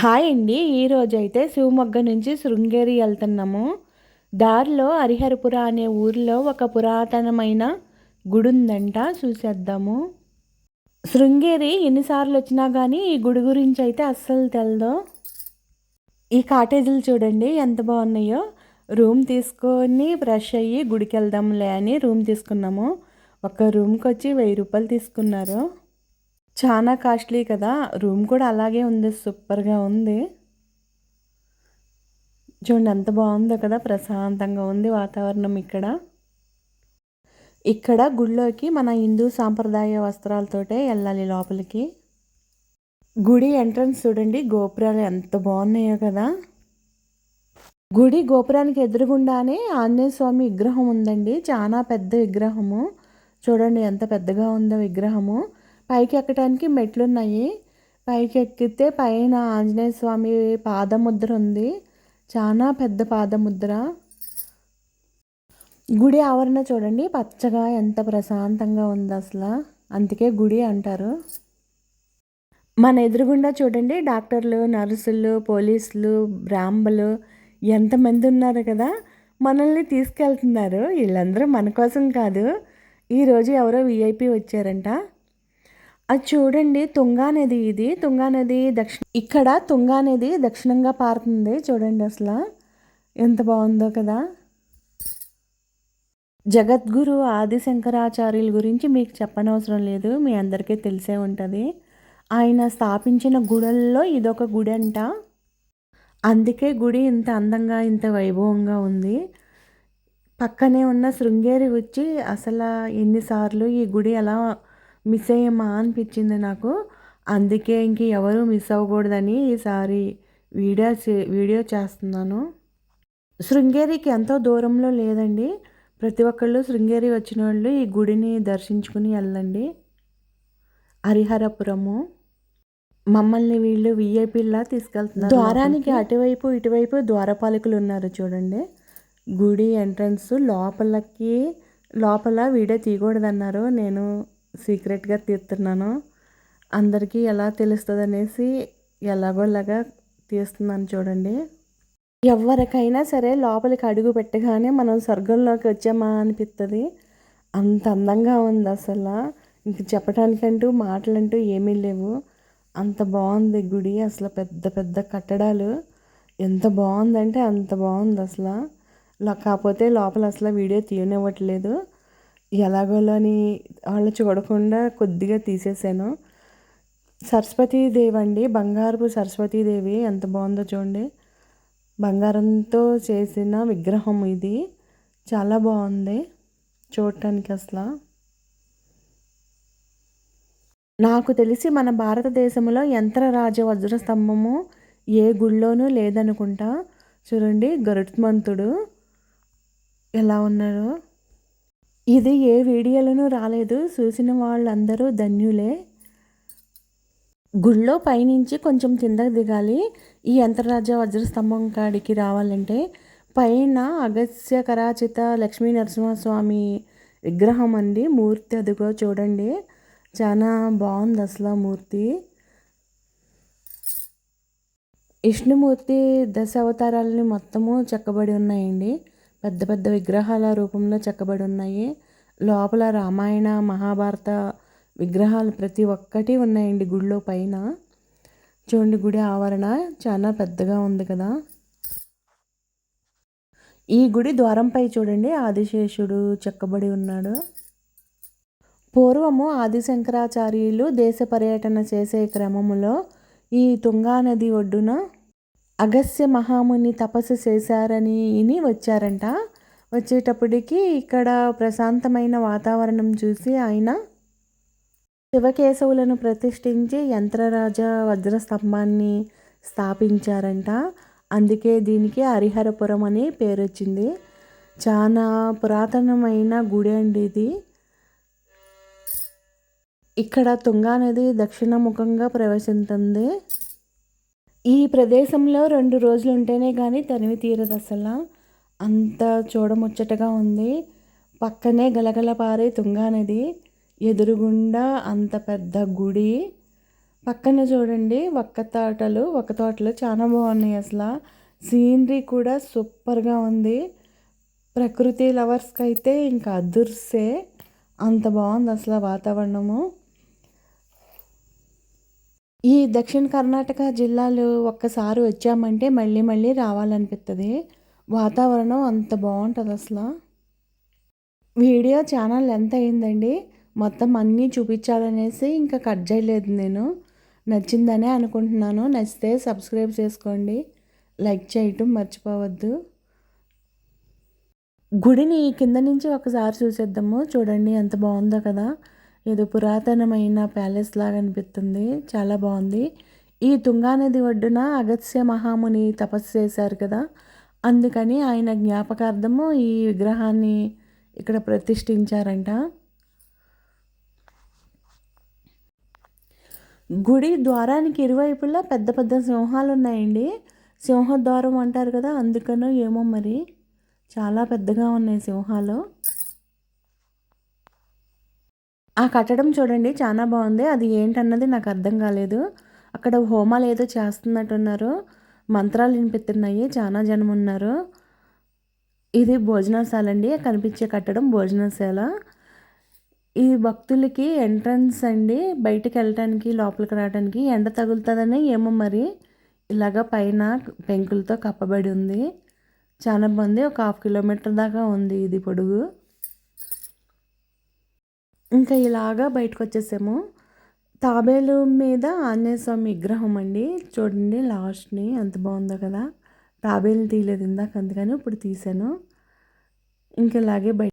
Hi అండి. ఈరోజు అయితే శివమొగ్గ నుంచి శృంగేరి వెళ్తున్నాము. దారిలో హరిహరపుర అనే ఊరిలో ఒక పురాతనమైన గుడి ఉందంట చూసేద్దాము. శృంగేరి ఎన్నిసార్లు వచ్చినా కానీ ఈ గుడి గురించి అయితే అస్సలు తెలదు. ఈ కాటేజీలు చూడండి ఎంత బాగున్నాయో. రూమ్ తీసుకొని ఫ్రెష్ అయ్యి గుడికి వెళ్దాంలే అని రూమ్ తీసుకున్నాము. ఒక రూమ్కి వచ్చి వెయ్యి రూపాయలు తీసుకున్నారు. చాలా కాస్ట్లీ కదా. రూమ్ కూడా అలాగే ఉంది. సూపర్గా ఉంది. చూడండి ఎంత బాగుందో కదా. ప్రశాంతంగా ఉంది వాతావరణం ఇక్కడ. ఇక్కడ గుడిలోకి మన హిందూ సాంప్రదాయ వస్త్రాలతోటే వెళ్ళాలి లోపలికి. గుడి ఎంట్రన్స్ చూడండి. గోపురాలు ఎంత బాగున్నాయో కదా. గుడి గోపురానికి ఎదురుగుండానే ఆంజనేయ స్వామి విగ్రహం ఉందండి. చాలా పెద్ద విగ్రహము. చూడండి ఎంత పెద్దగా ఉందో విగ్రహము. పైకి ఎక్కడానికి మెట్లు ఉన్నాయి పైకి ఎక్కితే పైన ఆంజనేయ స్వామి పాదముద్ర ఉంది. చాలా పెద్ద పాదముద్ర. గుడి ఆవరణ చూడండి. పచ్చగా ఎంత ప్రశాంతంగా ఉంది అసలు. అందుకే గుడి అంటారు. మన ఎదురుగుండా చూడండి. డాక్టర్లు నర్సులు పోలీసులు బ్రాహ్మలు ఎంతమంది ఉన్నారు కదా. మనల్ని తీసుకెళ్తున్నారు. వీళ్ళందరూ మన కోసం కాదు. ఈరోజు ఎవరో విఐపి వచ్చారంట. అది చూడండి తుంగా నది ఇది. తుంగా నది దక్షిణ ఇక్కడ తుంగా నది దక్షిణంగా పారుతుంది చూడండి అసలు. ఎంత బాగుందో కదా. జగద్గురు ఆదిశంకరాచార్యుల గురించి మీకు చెప్పనవసరం లేదు మీ అందరికీ తెలిసే ఉంటుంది. ఆయన స్థాపించిన గుడల్లో ఇదొక గుడి అంట అందుకే గుడి ఇంత అందంగా ఇంత వైభవంగా ఉంది. పక్కనే ఉన్న శృంగేరి వచ్చి అసలు ఎన్నిసార్లు ఈ గుడి ఎలా మిస్ అయ్యమ్మా అనిపించింది నాకు. అందుకే ఇంక ఎవరు మిస్ అవ్వకూడదని ఈసారి వీడియో వీడియో చేస్తున్నాను. శృంగేరికి ఎంతో దూరంలో లేదండి. ప్రతి ఒక్కళ్ళు శృంగేరి వచ్చిన వాళ్ళు ఈ గుడిని దర్శించుకుని వెళ్ళండి. హరిహరపురము. మమ్మల్ని వీళ్ళు విఐపీలా తీసుకెళ్తున్నారు. ద్వారానికి అటువైపు ఇటువైపు ద్వారపాలకులు ఉన్నారు చూడండి. గుడి ఎంట్రన్స్ లోపలకి లోపల వీడియో తీయకూడదన్నారు. నేను సీక్రెట్గా తీస్తున్నాను. అందరికీ ఎలా తెలుస్తుంది అనేసి ఎలాగోలాగా తీస్తున్నాను చూడండి. ఎవరికైనా సరే లోపలికి అడుగు పెట్టగానే మనం స్వర్గంలోకి వచ్చామా అనిపిస్తుంది అంత అందంగా ఉంది అసలు. ఇంక చెప్పడానికంటూ మాటలంటూ ఏమీ లేవు. అంత బాగుంది గుడి అసలు పెద్ద పెద్ద కట్టడాలు. ఎంత బాగుందంటే అంత బాగుంది అసలు. కాకపోతే లోపల అసలు వీడియో తీయనివ్వట్లేదు. ఎలాగోలని వాళ్ళు చూడకుండా కొద్దిగా తీసేసాను. సరస్వతీదేవి అండి. బంగారపు సరస్వతీదేవి ఎంత బాగుందో చూడండి. బంగారంతో చేసిన విగ్రహం ఇది. చాలా బాగుంది చూడటానికి అసలు. నాకు తెలిసి మన భారతదేశంలో యంత్రరాజ వజ్రస్తంభము ఏ గుళ్ళోనూ లేదనుకుంటా. చూడండి గరుత్మంతుడు ఎలా ఉన్నారు. ఇది ఏ వీడియోలోనూ రాలేదు. చూసిన వాళ్ళందరూ ధన్యులే. గుళ్ళో పైనుంచి కొంచెం కిందకు దిగాలి. ఈ అంతర్రాజ్య వజ్రస్తంభం కాడికి రావాలంటే పైన అగస్య కరాచిత లక్ష్మీ నరసింహస్వామి విగ్రహం అండి మూర్తి అదిగో చూడండి. చాలా బాగుంది అసలు మూర్తి. విష్ణుమూర్తి దశ అవతారాలని మొత్తము చెక్కబడి ఉన్నాయండి. పెద్ద పెద్ద విగ్రహాల రూపంలో చెక్కబడి ఉన్నాయి లోపల రామాయణ మహాభారత విగ్రహాలు ప్రతి ఒక్కటి ఉన్నాయండి గుడిలో పైన. చూడండి గుడి ఆవరణ చాలా పెద్దగా ఉంది కదా. ఈ గుడి ద్వారంపై చూడండి ఆదిశేషుడు చెక్కబడి ఉన్నాడు. పూర్వము ఆదిశంకరాచార్యులు దేశ పర్యటన చేసే క్రమములో ఈ తుంగా నది ఒడ్డున అగస్య మహాముని తపస్సు చేశారని ఇని వచ్చారంట. వచ్చేటప్పటికి ఇక్కడ ప్రశాంతమైన వాతావరణం చూసి ఆయన శివకేశవులను ప్రతిష్ఠించి యంత్రరాజ వజ్రస్తంభాన్ని స్థాపించారంట. అందుకే దీనికి హరిహరపురం అని పేరు వచ్చింది చాలా పురాతనమైన గుడి అండి ఇది. ఇక్కడ తుంగా నది దక్షిణముఖంగా ప్రవేశిస్తుంది ఈ ప్రదేశంలో రెండు రోజులు ఉంటేనే కానీ తనివి తీరదు అసలు. అంత చూడముచ్చటగా ఉంది. పక్కనే గలగల పారే తుంగా నది ఎదురుగుండా అంత పెద్ద గుడి. పక్కన చూడండి ఒక్క తోటలు ఒక్క తోటలు చాలా బాగున్నాయి అసలు. సీనరీ కూడా సూపర్గా ఉంది. ప్రకృతి లవర్స్కి అయితే ఇంకా అదుర్సే. అంత బాగుంది అసలు వాతావరణము. ఈ దక్షిణ కర్ణాటక జిల్లాలు ఒక్కసారి వచ్చామంటే మళ్ళీ మళ్ళీ రావాలనిపిస్తుంది వాతావరణం అంత బాగుంటుంది అసలు. వీడియో ఛానల్ లెంత్ అయిందండి. మొత్తం అన్నీ చూపించాలనేసి ఇంకా కట్ చేయలేదు నేను. నచ్చిందనే అనుకుంటున్నాను. నచ్చితే సబ్స్క్రైబ్ చేసుకోండి. లైక్ చేయటం మర్చిపోవద్దు. గుడిని కింద నుంచి ఒకసారి చూసేద్దాము. చూడండి ఎంత బాగుందో కదా. ఏదో పురాతనమైన ప్యాలెస్ లాగా అనిపిస్తుంది. చాలా బాగుంది. ఈ తుంగానది ఒడ్డున అగత్స్య మహాముని తపస్సు చేశారు కదా. అందుకని ఆయన జ్ఞాపకార్థము ఈ విగ్రహాన్ని ఇక్కడ ప్రతిష్ఠించారంట. గుడి ద్వారానికి ఇరువైపులా పెద్ద పెద్ద సింహాలు ఉన్నాయండి. సింహద్వారం అంటారు కదా అందుకనో ఏమో మరి. చాలా పెద్దగా ఉన్నాయి సింహాలు. ఆ కట్టడం చూడండి చాలా బాగుంది. అది ఏంటన్నది నాకు అర్థం కాలేదు. అక్కడ హోమాలు ఏదో చేస్తున్నట్టున్నారు. మంత్రాలు వినిపిస్తున్నాయి. చాలా జనం ఉన్నారు. ఇది భోజనశాల అండి. కనిపించే కట్టడం భోజనశాల. ఇది భక్తులకి ఎంట్రన్స్ అండి. బయటకు వెళ్ళటానికి లోపలికి రావడానికి ఎండ తగులుతుందని ఏమో మరి. ఇలాగ పైన పెంకులతో కప్పబడి ఉంది. చాలా బాగుంది. ఒక హాఫ్ కిలోమీటర్ దాకా ఉంది ఇది పొడుగు. ఇంకా ఇలాగా బయటకు వచ్చేసాము తాబేలు మీద ఆంజనేయ స్వామి విగ్రహం అండి. చూడండి లాస్ట్ని ఎంత బాగుందో కదా. తాబేలు తీయలేదు ఇందాక అందుకని ఇప్పుడు తీసాను. ఇంకా ఇలాగే బయట